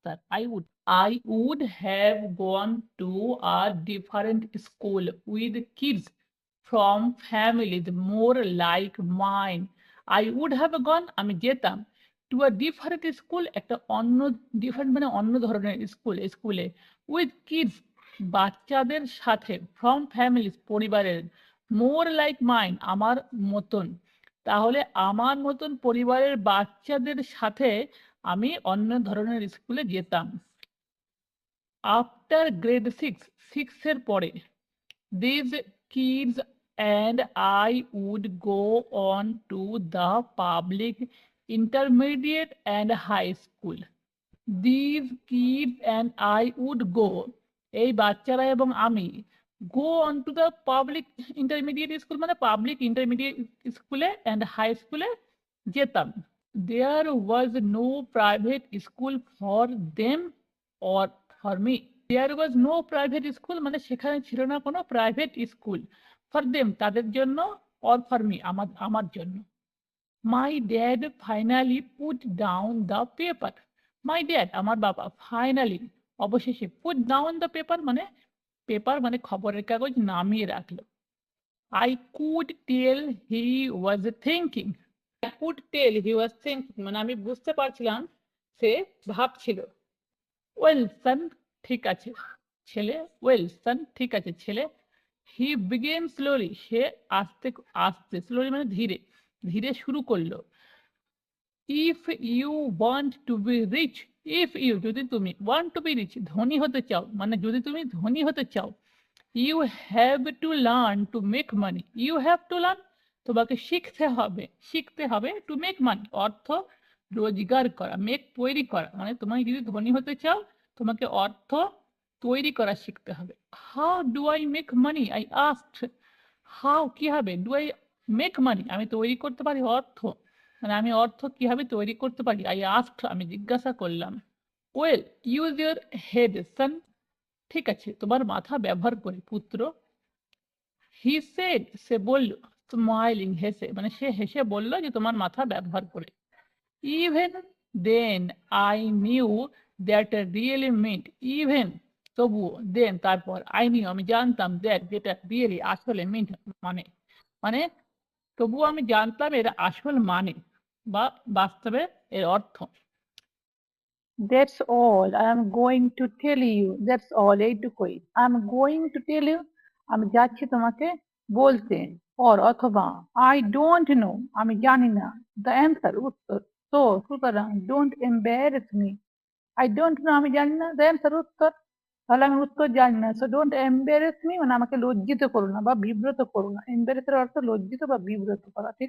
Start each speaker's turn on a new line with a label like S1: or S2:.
S1: answer. I would. I would have gone to a different school with kids from families more like mine. I would have gone, আমি যেতাম to a different school একটা অন্য different মানে অন্য ধরনের school স্কুলে with kids বাচ্চাদের সাথে ফ্রম ফ্যামিলিজ পরিবারের মোর লাইক মাইন আমার মতন তাহলে আমার মতন পরিবারের বাচ্চাদের সাথে আমি অন্য ধরনের স্কুলে যেতাম। আফটার গ্রেড সিক্স সিক্সের পরে this kids and I would go on to the public intermediate and high school this kids and I would go এই বাচ্চারা এবং আমি go on to the public intermediate school মানে পাবলিক ইন্টারমিডিয়েট স্কুলে and high স্কুলে যেতাম। There was no private school for them or for me there was no private school মানে সেখানে ছিল না কোনো প্রাইভেট স্কুল ফর দেম তাদের জন্য অর ফর মি আমার আমার জন্য। My dad finally put down the paper my dad আমার বাবা ফাইনালি অবশেষে পুট ডাউন দ্য পেপার মানে পেপার মানে খবরের কাগজ নামিয়ে রাখল। I could tell he was thinking I মানে আমি বুঝতে পারছিলাম, সে ভাবছিল। ওয়েল সান ঠিক আছে, ছেলে। ওয়েল সান ঠিক আছে, ছেলে। হি বিগেন স্লোলি সে আস্তে আস্তে স্লোলি মানে ধীরে ধীরে শুরু করল। If you want to be rich if you যদি তুমি ওয়ান্ট টু বি রিচ ধনী হতে চাও মানে যদি তুমি ধনী হতে চাও you have to learn to make money you have to learn তোমাকে শিখতে হবে শিখতে হবে টু মেক মানি অর্থ রোজগার করা মেক তৈরি করা। মানে তোমাকে যদি ধনী হতে চাও, তোমাকে অর্থ তৈরি করা শিখতে হবে। How do I make money I asked how কীভাবে? ডু আই মেক মানি আমি তৈরি করতে পারি অর্থ। মানে আমি অর্থ কীভাবে তৈরি করতে পারি? আই আস্ট আমি জিজ্ঞাসা করলাম। Well use your head son ঠিক আছে, তোমার মাথা ব্যবহার করে, পুত্র। হি সেড সে বলল স্মাইলিং হেসে মানে সে হেসে বলল যে, তোমার মাথা ব্যবহার করে even then I knew that really meant even তবুও দেন তারপর আই নিউ আমি জানতাম দ্যাট যেটা রিয়েলি আসলে মিট মানে মানে তবুও আমি জানতাম এর আসল মানে বা বাস্তবে এর অর্থ That's all I am going to tell you. That's all, এইটুকুই I am going to tell you. আমি যাচ্ছি তোমাকে বলতে অর অথবা আই ডোন্ট নো আমি জানি না। দ্য অ্যান্সার উত্তর, তো, সুতরাং don't embarrass me I don't know আমি জানি না। দ্য অ্যান্সার উত্তর, তাহলে আমি উত্তর জানি না। সো ডোন্ট এম্বারেস মি মানে আমাকে লজ্জিত করো না বা বিব্রত করো না। এম্বারেসের অর্থ লজ্জিত বা বিব্রত করা, ঠিক আছে?